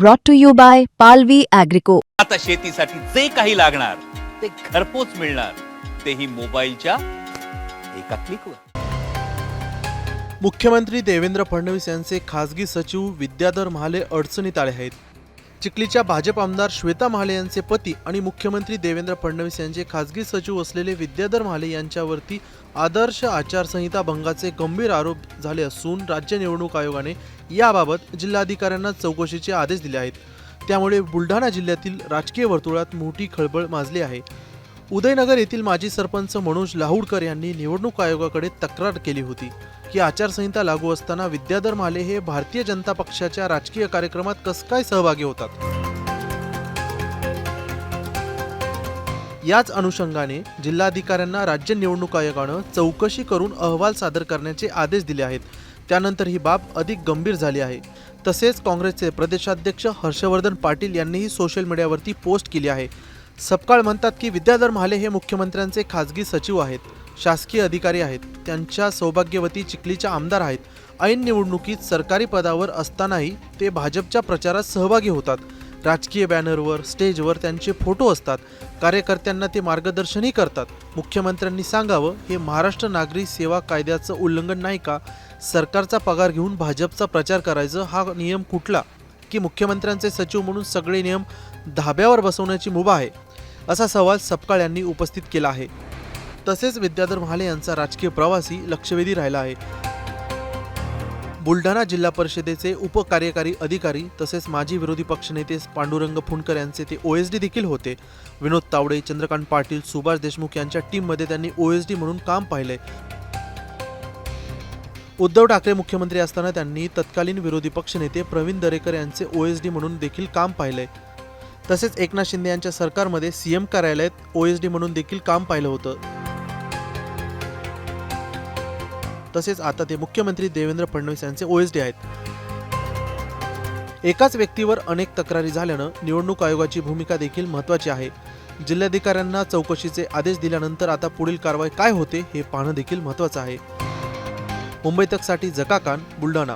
brought to you by Palvi Agrico. आता शेतीसाठी जे काही लागणार ते घरपोच मिळणार. तेही मोबाईलच्या एका क्लिकवर मुख्यमंत्री देवेंद्र फडणवीस यांचे खासगी सचिव विद्याधर महाले अडचणीत आले आहेत. चिखलीच्या भाजप आमदार श्वेता महाले यांचे पती आणि मुख्यमंत्री देवेंद्र फडणवीस यांचे खासगी सचिव असलेले विद्याधर महाले यांच्यावरती आदर्श आचारसंहिता भंगाचे गंभीर आरोप झाले असून राज्य निवडणूक आयोगाने याबाबत जिल्हाधिकाऱ्यांना चौकशीचे आदेश दिले आहेत. त्यामुळे बुलढाणा जिल्ह्यातील राजकीय वर्तुळात मोठी खळबळ माजली आहे. उदयनगर येथील माजी सरपंच मनोज लाहुडकर यांनी निवडणूक आयोगाकडे तक्रार केली होती की आचारसंहिता लागू असताना विद्याधर माले हे भारतीय जनता पक्षाच्या राजकीय कार्यक्रमात कस काय सहभागी होतात? याच अनुषंगाने जिल्हाधिकाऱ्यांना राज्य निवडणूक आयोगानं चौकशी करून अहवाल सादर करण्याचे आदेश दिले आहेत. त्यानंतर ही बाब अधिक गंभीर झाली आहे. तसेच काँग्रेसचे प्रदेशाध्यक्ष हर्षवर्धन पाटील यांनीही सोशल मीडियावरती पोस्ट केली आहे. सपकाळ म्हणतात की विद्याधर महाले हे मुख्यमंत्र्यांचे खासगी सचिव आहेत. शासकीय अधिकारी आहेत. त्यांच्या सौभाग्यवती चिखलीच्या आमदार आहेत. ऐन निवडणुकीत सरकारी पदावर असतानाही ते भाजपच्या प्रचारात सहभागी होतात. राजकीय बॅनरवर स्टेजवर त्यांचे फोटो असतात. कार्यकर्त्यांना ते मार्गदर्शनही करतात. मुख्यमंत्र्यांनी सांगावं हे महाराष्ट्र नागरी सेवा कायद्याचं उल्लंघन नाही का? सरकारचा पगार घेऊन भाजपचा प्रचार करायचं हा नियम कुठला? की मुख्यमंत्र्यांचे सचिव म्हणून सगळे नियम धाब्यावर बसवण्याची मुभा आहे? असा सवाल सपकाळ यांनी उपस्थित केला आहे. तसेच विद्याधर महाले यांचा राजकीय प्रवासी लक्षवेधी राहिला आहे. बुलढाणा जिल्हा परिषदेचे उपकार्यकारी अधिकारी तसेच माजी विरोधी पक्षनेते पांडुरंग फुंडकर यांचे ते ओएसडी देखील होते. विनोद तावडे चंद्रकांत पाटील सुभाष देशमुख यांच्या टीममध्ये त्यांनी ओएसडी म्हणून काम पाहिले. उद्धव ठाकरे मुख्यमंत्री असताना त्यांनी तत्कालीन विरोधी पक्षनेते प्रवीण दरेकर यांचे ओएसडी म्हणून देखील काम पाहिले. तसेच एकनाथ शिंदे यांच्या सरकारमध्ये सीएम कार्यालयात ओएसडी म्हणून देखील काम पाहिलं होतं. तसेच आता ते मुख्यमंत्री देवेंद्र फडणवीस यांचे ओएसडी आहेत. एकाच व्यक्तीवर अनेक तक्रारी झाल्यानं निवडणूक आयोगाची भूमिका देखील महत्त्वाची आहे. जिल्हाधिकाऱ्यांना चौकशीचे आदेश दिल्यानंतर आता पुढील कारवाई काय होते हे पाहणं देखील महत्त्वाचं आहे. मुंबई तकसाठी जकाकान बुलढाणा